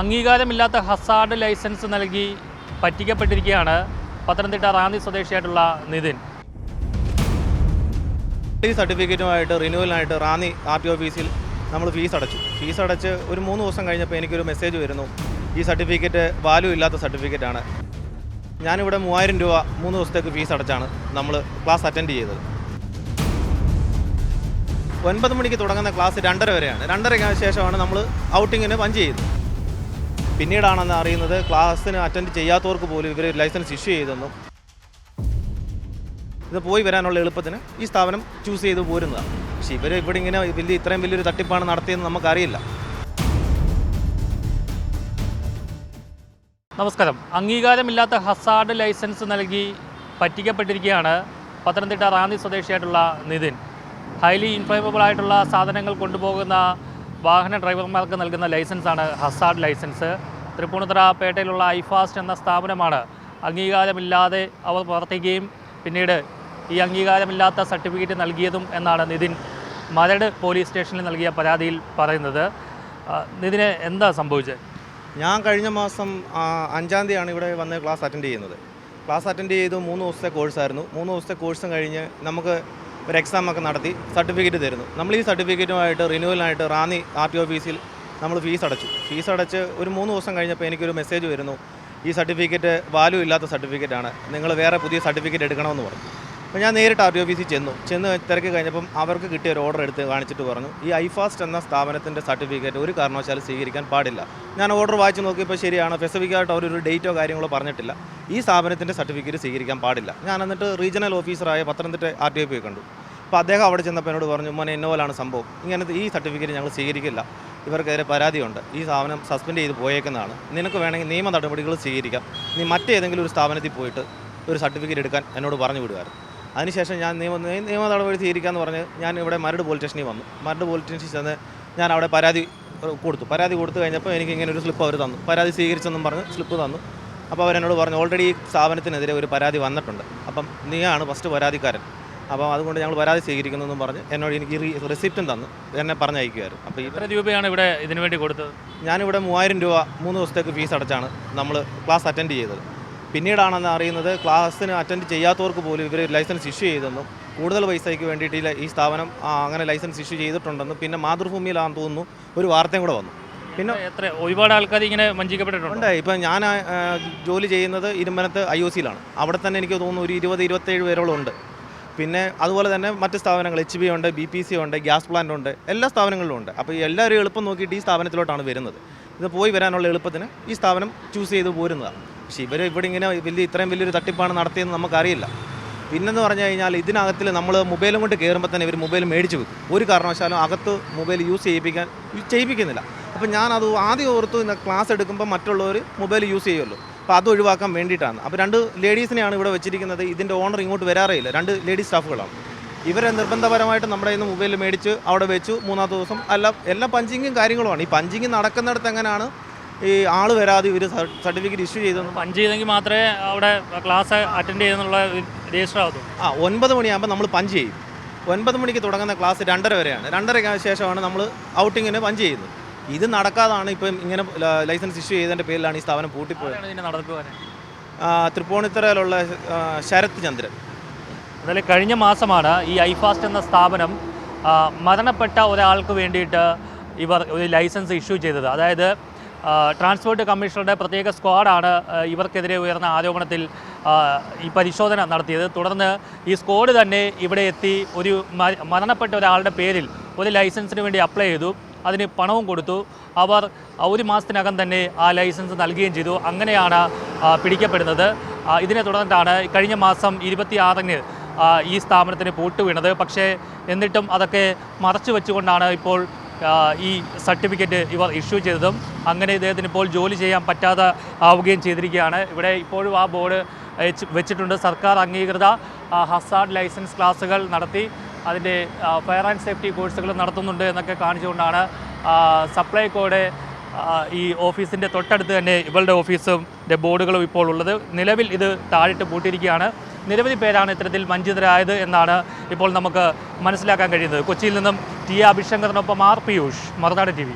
അംഗീകാരമില്ലാത്ത hazard licence നൽകി പറ്റിക്കപ്പെട്ടിരിക്കുകയാണ് പത്തനംതിട്ട റാന്നി സ്വദേശിയായിട്ടുള്ള നിതിൻ. ഈ സർട്ടിഫിക്കറ്റുമായിട്ട് റിന്യൂവലിനായിട്ട് റാന്നി ആർ ടി ഓഫീസിൽ നമ്മൾ ഫീസ് അടച്ചു. ഫീസ് അടച്ച് ഒരു മൂന്ന് ദിവസം കഴിഞ്ഞപ്പോൾ എനിക്കൊരു മെസ്സേജ് വരുന്നു. ഈ സർട്ടിഫിക്കറ്റ് വാല്യൂ ഇല്ലാത്ത സർട്ടിഫിക്കറ്റാണ്. ഞാനിവിടെ മൂവായിരം രൂപ മൂന്ന് ദിവസത്തേക്ക് ഫീസ് അടച്ചാണ് നമ്മൾ ക്ലാസ് അറ്റൻഡ് ചെയ്തത്. ഒൻപത് മണിക്ക് തുടങ്ങുന്ന ക്ലാസ് രണ്ടര വരെയാണ്. രണ്ടരയ്ക്ക് ശേഷമാണ് നമ്മൾ ഔട്ടിങ്ങിന് പഞ്ച് ചെയ്യുന്നത് പിന്നീടാണെന്ന് അറിയുന്നത് ക്ലാസ്സിന് അറ്റൻഡ് ചെയ്യാത്തവർക്ക് പോലും ഇവർ ലൈസൻസ് ഇഷ്യൂ ചെയ്തെന്നും ഇത് പോയി വരാനുള്ള എളുപ്പത്തിന് ഈ സ്ഥാപനം ചൂസ് ചെയ്ത് പോരുന്നതാണ്. പക്ഷേ ഇവർ ഇവിടെ ഇങ്ങനെ വലിയ ഇത്രയും വലിയൊരു തട്ടിപ്പാണ് നടത്തിയെന്ന് നമുക്കറിയില്ല. നമസ്കാരം. അംഗീകാരമില്ലാത്ത ഹസാർഡ് ലൈസൻസ് നൽകി പറ്റിക്കപ്പെട്ടിരിക്കുകയാണ് പത്തനംതിട്ട റാന്നി സ്വദേശിയായിട്ടുള്ള നിതിൻ. ഹൈലി ഇൻഫ്ലേമബിൾ ആയിട്ടുള്ള സാധനങ്ങൾ കൊണ്ടുപോകുന്ന വാഹന ഡ്രൈവർമാർക്ക് നൽകുന്ന ലൈസൻസാണ് ഹസാർഡ് ലൈസൻസ് തൃപ്പൂണിത്തുറ പേട്ടയിലുള്ള ഐഫാസ്റ്റ് എന്ന സ്ഥാപനമാണ്. അംഗീകാരമില്ലാതെ അവർ പ്രവർത്തിക്കുകയും പിന്നീട് ഈ അംഗീകാരമില്ലാത്ത സർട്ടിഫിക്കറ്റ് നൽകിയതും എന്നാണ് നിതിൻ മരട് പോലീസ് സ്റ്റേഷനിൽ നൽകിയ പരാതിയിൽ പറയുന്നത്. നിതിന് എന്താ സംഭവിച്ചത്? ഞാൻ കഴിഞ്ഞ മാസം അഞ്ചാം തീയതിയാണ് ഇവിടെ വന്ന് ക്ലാസ് അറ്റൻഡ് ചെയ്യുന്നത്. ക്ലാസ് അറ്റൻഡ് ചെയ്തു മൂന്ന് ദിവസത്തെ കോഴ്സായിരുന്നു മൂന്ന് ദിവസത്തെ കോഴ്സും കഴിഞ്ഞ് നമുക്ക് ഒരു എക്സാം ഒക്കെ നടത്തി സർട്ടിഫിക്കറ്റ് തരുന്നു. നമ്മൾ ഈ സർട്ടിഫിക്കറ്റുമായിട്ട് റിന്യൂവലിനായിട്ട് റാന്നി ആർ ടി ഓഫീസിൽ നമ്മൾ ഫീസ് അടച്ചു. ഫീസ് അടച്ച് ഒരു മൂന്ന് ദിവസം കഴിഞ്ഞപ്പോൾ എനിക്കൊരു മെസ്സേജ് വരുന്നു. ഈ സർട്ടിഫിക്കറ്റ് വാല്യൂ ഇല്ലാത്ത സർട്ടിഫിക്കറ്റാണ് നിങ്ങൾ വേറെ പുതിയ സർട്ടിഫിക്കറ്റ് എടുക്കണമെന്ന് പറഞ്ഞു. അപ്പോൾ ഞാൻ നേരിട്ട് ആർ ടി ഓഫീസിൽ ചെന്നു. ചെന്ന് തിരക്ക് കഴിഞ്ഞപ്പം അവർക്ക് കിട്ടിയ ഒരു ഓർഡർ എടുത്ത് കാണിച്ചിട്ട് പറഞ്ഞു ഈ ഐഫാസ്റ്റ് എന്ന സ്ഥാപനത്തിന്റെ സർട്ടിഫിക്കറ്റ് ഒരു കാരണവശാലും സ്വീകരിക്കാൻ പാടില്ല. ഞാൻ ഓർഡർ വായിച്ച് നോക്കിയപ്പോൾ ശരിയാണ്. സ്പെസിഫിക്കായിട്ട് അവരൊരു ഡേറ്റോ കാര്യങ്ങളോ പറഞ്ഞിട്ടില്ല. ഈ സ്ഥാപനത്തിന്റെ സർട്ടിഫിക്കറ്റ് സ്വീകരിക്കാൻ പാടില്ല. ഞാൻ എന്നിട്ട് റീജിയണൽ ഓഫീസറായ പത്തനംതിട്ട ആർ ടി ഒ കണ്ടു. അപ്പോൾ അദ്ദേഹം അവിടെ ചെന്നപ്പോൾ എന്നോട് പറഞ്ഞു മോനെ ഇന്നോലാണ് സംഭവം. ഇങ്ങനത്തെ ഈ സർട്ടിഫിക്കറ്റ് ഞങ്ങൾ സ്വീകരിക്കില്ല. ഇവർക്കെതിരെ പരാതിയുണ്ട്. ഈ സ്ഥാപനം സസ്പെൻഡ് ചെയ്ത് പോയേക്കുന്നതാണ്. നിനക്ക് വേണമെങ്കിൽ നിയമ നടപടികൾ സ്വീകരിക്കാം. നീ മറ്റേതെങ്കിലും ഒരു സ്ഥാപനത്തിൽ പോയിട്ട് ഒരു സർട്ടിഫിക്കറ്റ് എടുക്കാൻ എന്നോട് പറഞ്ഞു വിടുമായിരുന്നു. അതിനുശേഷം ഞാൻ നിയമ നിയ- നിയമ നടപടി സ്വീകരിക്കാമെന്ന് പറഞ്ഞ് ഞാൻ ഇവിടെ മരട് പോലീസ് സ്റ്റേഷനിൽ വന്നു. മരട് പോലീസ് സ്റ്റേഷനിൽ ചെന്ന് ഞാൻ അവിടെ പരാതി കൊടുത്തു. പരാതി കൊടുത്തു കഴിഞ്ഞപ്പോൾ എനിക്ക് ഇങ്ങനെ ഒരു സ്ലിപ്പ് അവർ തന്നു. പരാതി സ്വീകരിച്ചെന്നും പറഞ്ഞ് സ്ലിപ്പ് തന്നു. അപ്പോൾ അവരെന്നോട് പറഞ്ഞു ഓൾറെഡി ഈ സ്ഥാപനത്തിനെതിരെ ഒരു പരാതി വന്നിട്ടുണ്ട്. അപ്പം നീയാണ് ഫസ്റ്റ് പരാതിക്കാരൻ. അപ്പം അതുകൊണ്ട് ഞങ്ങൾ പരാതി സ്വീകരിക്കുന്നു എന്നും പറഞ്ഞ് എന്നോട് എനിക്ക് റെസിപ്റ്റും തന്നു. എന്നെ പറഞ്ഞയക്കുമായിരുന്നു അപ്പോൾ ഇത്ര എത്ര രൂപയാണ് ഇവിടെ ഇതിനു വേണ്ടി കൊടുത്തത്? ഞാനിവിടെ മൂവായിരം രൂപ മൂന്ന് ദിവസത്തേക്ക് ഫീസ് അടച്ചാണ് നമ്മൾ ക്ലാസ് അറ്റൻഡ് ചെയ്തത്. പിന്നീടാണെന്ന് അറിയുന്നത് ക്ലാസ്സിന് അറ്റൻഡ് ചെയ്യാത്തവർക്ക് പോലും ഇവർ ലൈസൻസ് ഇഷ്യൂ ചെയ്തെന്നും കൂടുതൽ പൈസയ്ക്ക് വേണ്ടിയിട്ട് ഈ ഈ സ്ഥാപനം ആ, അങ്ങനെ ലൈസൻസ് ഇഷ്യൂ ചെയ്തിട്ടുണ്ടെന്നും പിന്നെ മാതൃഭൂമിയിലാണെന്ന് തോന്നുന്നു ഒരു വാർത്തയും കൂടെ വന്നു. പിന്നെ എത്ര ഒരുപാട് ആൾക്കാർ ഇങ്ങനെ വഞ്ചിക്കപ്പെട്ടിട്ടുണ്ട്? ഉണ്ട്. ഇപ്പം ഞാൻ ആ, ജോലി ചെയ്യുന്നത് ഇരുമ്പനത്ത് ഐ ഒ സിയിലാണ് അവിടെ തന്നെ എനിക്ക് തോന്നുന്നു ഒരു ഇരുപത് ഇരുപത്തേഴ് പേരോളം ഉണ്ട്. പിന്നെ അതുപോലെ തന്നെ മറ്റ് സ്ഥാപനങ്ങൾ എച്ച് ബി ഉണ്ട് ബി പി സി ഉണ്ട് ഗ്യാസ് പ്ലാന്റ് ഉണ്ട് എല്ലാ സ്ഥാപനങ്ങളിലും ഉണ്ട്. അപ്പോൾ എല്ലാവരും എളുപ്പം നോക്കിയിട്ട് ഈ സ്ഥാപനത്തിലോട്ടാണ് വരുന്നത്. ഇത് പോയി വരാനുള്ള എളുപ്പത്തിന് ഈ സ്ഥാപനം ചൂസ് ചെയ്ത് പോരുന്നതാണ്. പക്ഷേ ഇവർ ഇവിടെ ഇങ്ങനെ വലിയ ഇത്രയും വലിയൊരു തട്ടിപ്പാണ് നടത്തിയെന്ന് നമുക്കറിയില്ല. പിന്നെന്ന് പറഞ്ഞു കഴിഞ്ഞാൽ ഇതിനകത്തിൽ നമ്മൾ മൊബൈലും കൊണ്ട് കയറുമ്പോൾ തന്നെ ഇവർ മൊബൈൽ മേടിച്ച് വെക്കും. ഒരു കാരണവശാലും അകത്ത് മൊബൈൽ യൂസ് ചെയ്യിപ്പിക്കാൻ ചെയ്യിപ്പിക്കുന്നില്ല. അപ്പോൾ ഞാനത് ആദ്യം ഓർത്തു ക്ലാസ് എടുക്കുമ്പോൾ മറ്റുള്ളവർ മൊബൈൽ യൂസ് ചെയ്യുമല്ലോ. അപ്പോൾ അത് ഒഴിവാക്കാൻ വേണ്ടിയിട്ടാണ്. അപ്പോൾ രണ്ട് ലേഡീസിനെയാണ് ഇവിടെ വെച്ചിരിക്കുന്നത്. ഇതിന്റെ ഓണർ ഇങ്ങോട്ട് വരാറേ ഇല്ല. രണ്ട് ലേഡീസ് സ്റ്റാഫുകളാണ്. ഇവരെ നിർബന്ധപരമായിട്ട് നമ്മുടെ ഇന്ന് നിന്ന് മൊബൈൽ മേടിച്ച് അവിടെ വെച്ചു. മൂന്നാമത്തെ ദിവസം അല്ല എല്ലാ പഞ്ചിങ്ങും കാര്യങ്ങളുമാണ്. ഈ പഞ്ചിങ് നടക്കുന്നിടത്ത് എങ്ങനെയാണ് ഈ ആൾ വരാതെ ഇവർ സർട്ടിഫിക്കറ്റ് ഇഷ്യൂ ചെയ്തത്? പഞ്ച് ചെയ്തെങ്കിൽ മാത്രമേ അവിടെ ക്ലാസ് അറ്റൻഡ് ചെയ്യുന്നുള്ള രജിസ്റ്റർ ആകത്തുള്ളൂ ആ ഒൻപത് മണിയാകുമ്പോൾ നമ്മൾ പഞ്ച് ചെയ്യും. ഒൻപത് മണിക്ക് തുടങ്ങുന്ന ക്ലാസ് രണ്ടര വരെയാണ്. രണ്ടരയ്ക്ക് ശേഷമാണ് നമ്മൾ ഔട്ടിങ്ങിന് പഞ്ച് ചെയ്യുന്നത്. ഇത് നടക്കാതാണ്. ഇപ്പം ഇങ്ങനെ ലൈസൻസ് ഇഷ്യൂ ചെയ്തതിന്റെ പേരിലാണ് ഈ സ്ഥാപനം പൂട്ടിപ്പോയത്. തൃപ്പൂണിത്തറയിലുള്ള ശരത് ചന്ദ്രൻ. അതായത് കഴിഞ്ഞ മാസമാണ് ഈ ഐഫാസ്റ്റ് എന്ന സ്ഥാപനം മരണപ്പെട്ട ഒരാൾക്ക് വേണ്ടിയിട്ട് ഇവർ ഒരു ലൈസൻസ് ഇഷ്യൂ ചെയ്തത്. അതായത് ട്രാൻസ്പോർട്ട് കമ്മീഷണറുടെ പ്രത്യേക സ്ക്വാഡാണ് ഇവർക്കെതിരെ ഉയർന്ന ആരോപണത്തിൽ ഈ പരിശോധന നടത്തിയത്. തുടർന്ന് ഈ സ്ക്വാഡ് തന്നെ ഇവിടെ എത്തി ഒരു മരണപ്പെട്ട ഒരാളുടെ പേരിൽ ഒരു ലൈസൻസിന് വേണ്ടി അപ്ലൈ ചെയ്തു. അതിന് പണവും കൊടുത്തു. അവർ ഒരു മാസത്തിനകം തന്നെ ആ ലൈസൻസ് നൽകുകയും ചെയ്തു. അങ്ങനെയാണ് പിടിക്കപ്പെടുന്നത്. ഇതിനെ തുടർന്നിട്ടാണ് കഴിഞ്ഞ മാസം ഇരുപത്തിയാറിന് ഈ സ്ഥാപനത്തിന് പൂട്ട് വീണത്. പക്ഷേ എന്നിട്ടും അതൊക്കെ മറച്ചു വെച്ചുകൊണ്ടാണ് ഇപ്പോൾ ഈ സർട്ടിഫിക്കറ്റ് ഇവർ ഇഷ്യൂ ചെയ്തതും. അങ്ങനെ ഇദ്ദേഹത്തിന് ഇപ്പോൾ ജോലി ചെയ്യാൻ പറ്റാതെ ആവുകയും ചെയ്തിരിക്കുകയാണ്. ഇവിടെ ഇപ്പോഴും ആ ബോർഡ് വെച്ചിട്ടുണ്ട്. സർക്കാർ അംഗീകൃത ഹസാർഡ് ലൈസൻസ് ക്ലാസുകൾ നടത്തി. അതിന്റെ ഫയർ ആൻഡ് സേഫ്റ്റി കോഴ്സുകൾ നടത്തുന്നുണ്ട് എന്നൊക്കെ കാണിച്ചുകൊണ്ടാണ് സപ്ലൈ സപ്ലൈകോയുടെ ഈ ഓഫീസിന്റെ തൊട്ടടുത്ത് തന്നെ ഇവളുടെ ഓഫീസും ബോർഡുകളും ഇപ്പോൾ ഉള്ളത്. നിലവിൽ ഇത് താഴിട്ട് പൂട്ടിയിരിക്കുകയാണ്. നിരവധി പേരാണ് ഇത്തരത്തിൽ വഞ്ചിതരായത് എന്നാണ് ഇപ്പോൾ നമുക്ക് മനസ്സിലാക്കാൻ കഴിയുന്നത്. കൊച്ചിയിൽ നിന്നും ടി അഭിശങ്കറിനൊപ്പം ആർ പിയൂഷ് മറുനാട് ടി